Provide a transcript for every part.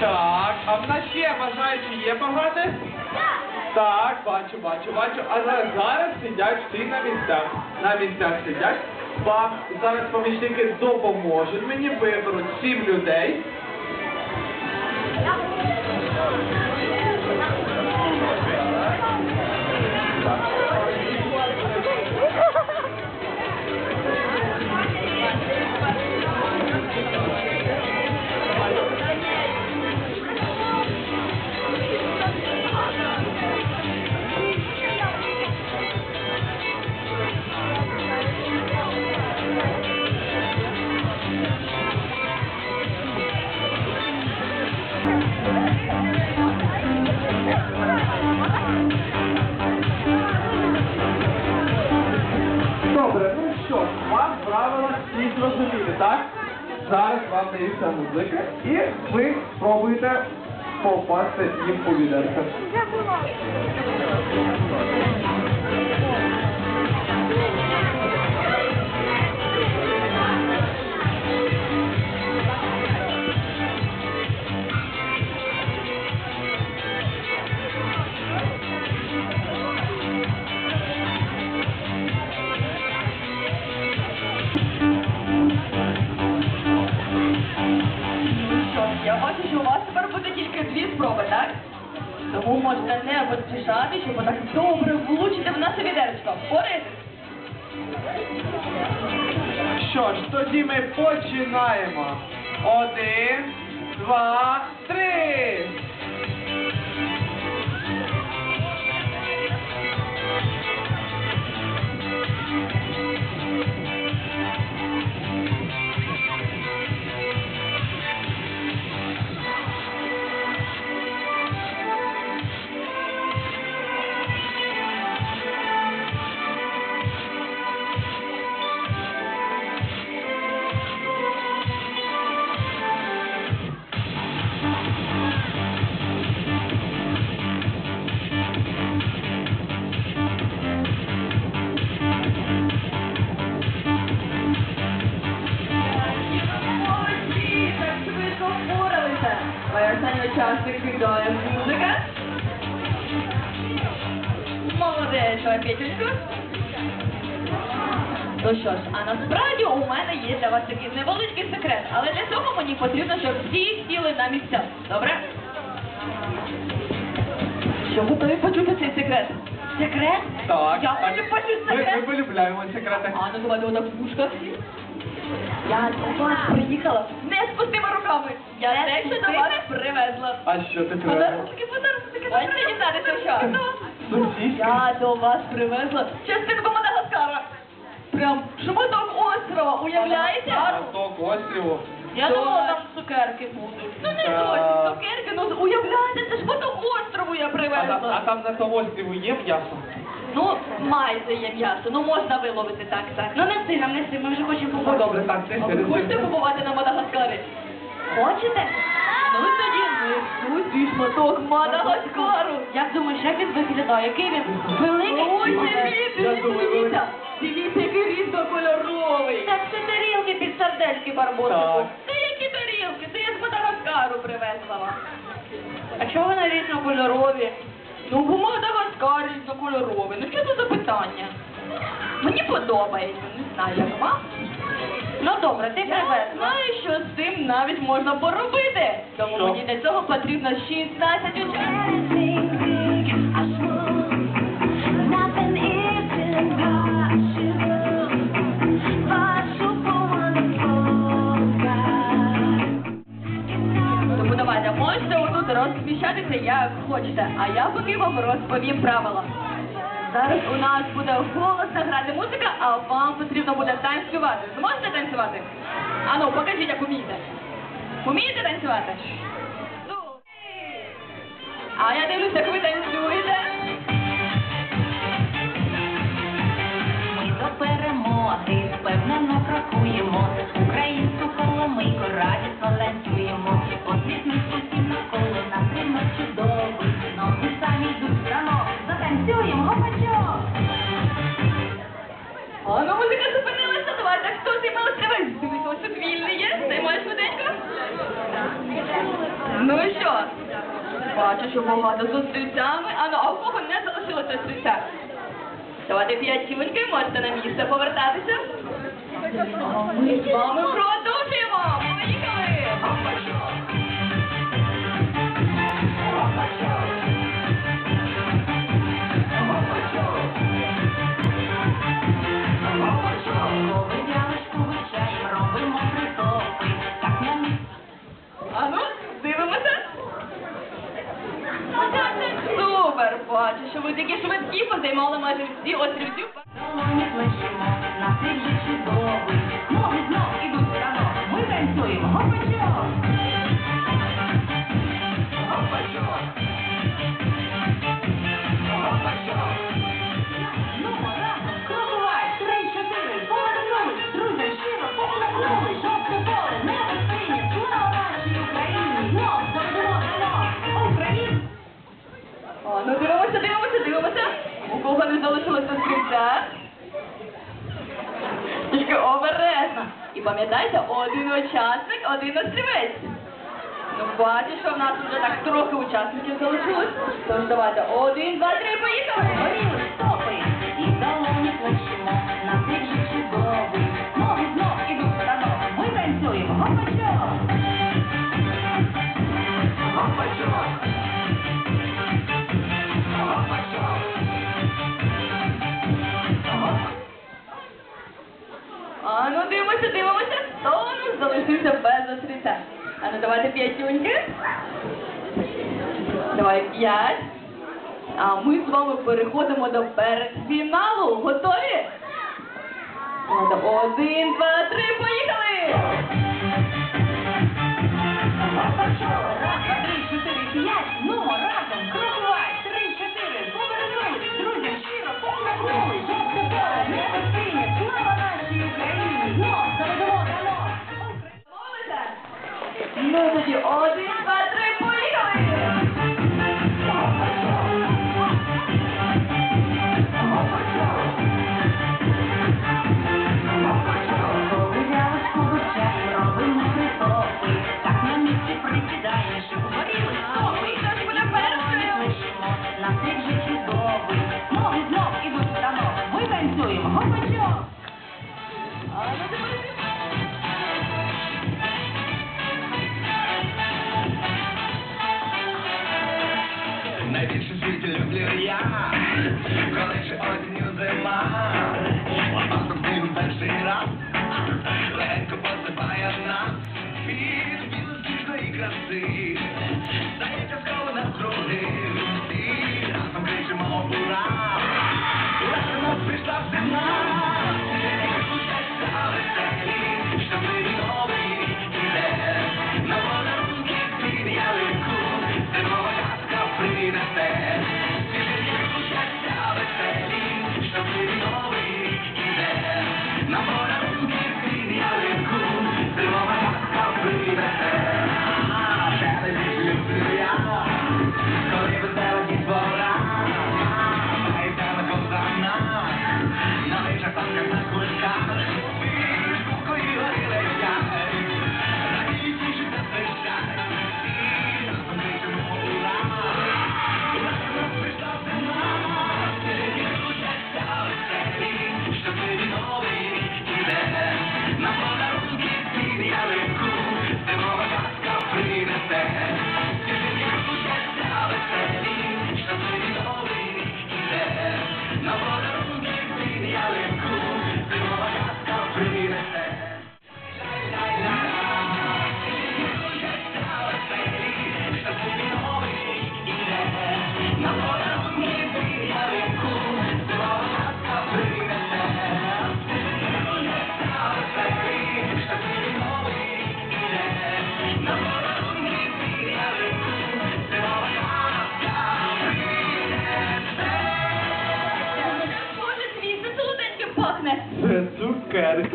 Так, а в нас ще бажаючі є пограти? Так, бачу, бачу, бачу. А зараз, зараз сидять всі на місцях. На місцях сидять. Вам зараз помічники допоможуть мені, виберуть сім людей. Так? Зараз вам дається музика, і ви спробуєте попасти їм у відерце. Не поспішати, щоб так добре влучити в наше відеречко. Впораєтесь? Що ж, тоді ми починаємо. Один, два, три. Давай. Ну що ж, а насправді у мене є для вас такий невеличкий секрет, але для цього мені потрібно, щоб всі сіли на місця. Добре? Що готові почути цей секрет? Секрет? Так. Я хочу почути секрет. ми полюбляємо секрети. А ну давайте отак в ушках всі. Я до вас приїхала не з пустими руками. Я дещо до вас привезла. А що ти привезла? Подарунки, подарунки. Хочете дізнатися, що? Я до вас привезла частинку Мадагаскара. Прям шматок острова, уявляєте? Карток остріву. Я думала, там цукерки будуть. Ну не Так. зовсім цукерки, ну уявляєте, це шматок острову я А, там- а там на тому острову є м'ясо? Ну, майже є м'ясо, ну можна виловити так, так. Ну неси нам, неси, ми вже хочемо Ну добре, так, А ви неси, хочете неси. побувати на Мадагаскарі? Хочете? Ну тоді несу свій шматок Мадагаскару. Як думаєш, як він виглядає? Який він великий? Ой, дивіться, Я дивіться, дивіться. Який різнокольоровий. Так це тарілки під сардельки барбосику. Це які тарілки? Це я з Мадагаскару привезла вам. А чого вони різнокольорові? Ну, бо Мадагаскар різнокольоровий. Ну що це за питання? Мені подобається, не знаю, як вам. Ну добре, ти привез. Знаю, що з цим навіть можна поробити. Тому Що? мені для цього потрібно 16 учасників. Nothing is impossible. Possible, wonderful God. Тому давайте, можете отут розміщатися як хочете, а я поки вам розповім правила. Зараз у нас буде голосно грати музика, а вам потрібно буде танцювати. Зможете танцювати? Ану, покажіть, як умієте. Умієте танцювати? Ну. А я дивлюся, як ви танцюєте. Ми до перемоги впевнено крокуємо. Бачу, що багато з стрільцями. Ну, а в кого не залишилося стрільця? Давайте п'ять можете на місце повертатися. Ми з вами продовжуємо. Такі швидкі позаймали майже всі острівці. Долоні плещемо, настрій же чудовий. Ноги. Ми танцюємо. Гопачок! О, ну дивимося, дивимося, дивимося. У кого не залишилося стрільця? Тільки обережно. І пам'ятайте, один учасник, один острівець. Ну, бачиш, що в нас вже так трохи учасників залишилось. Тож давайте, один, два, три, поїхали! А ну давайте п'ятюньки. Давай п'ять. А ми з вами переходимо до передфіналу. Готові? Один, два, три, поїхали! Три, чотири, п'ять, ну, Ну тоді один, два, три, Thank you.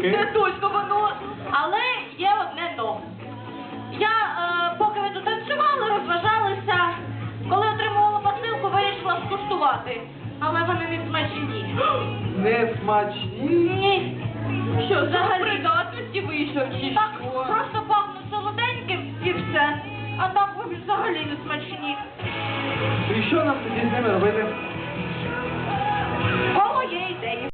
Це точно воно. Але є одне но. Я, е, поки ви тут танцювали, розважалися, коли отримувала посилку, вирішила скуштувати. Але вони не смачні. Не смачні. Ні. Що, взагалі? придатності вийшов чи Так, просто пахнуть солоденьким і все. А так виглядає взагалі не смачні. І що нам тоді з ними робити?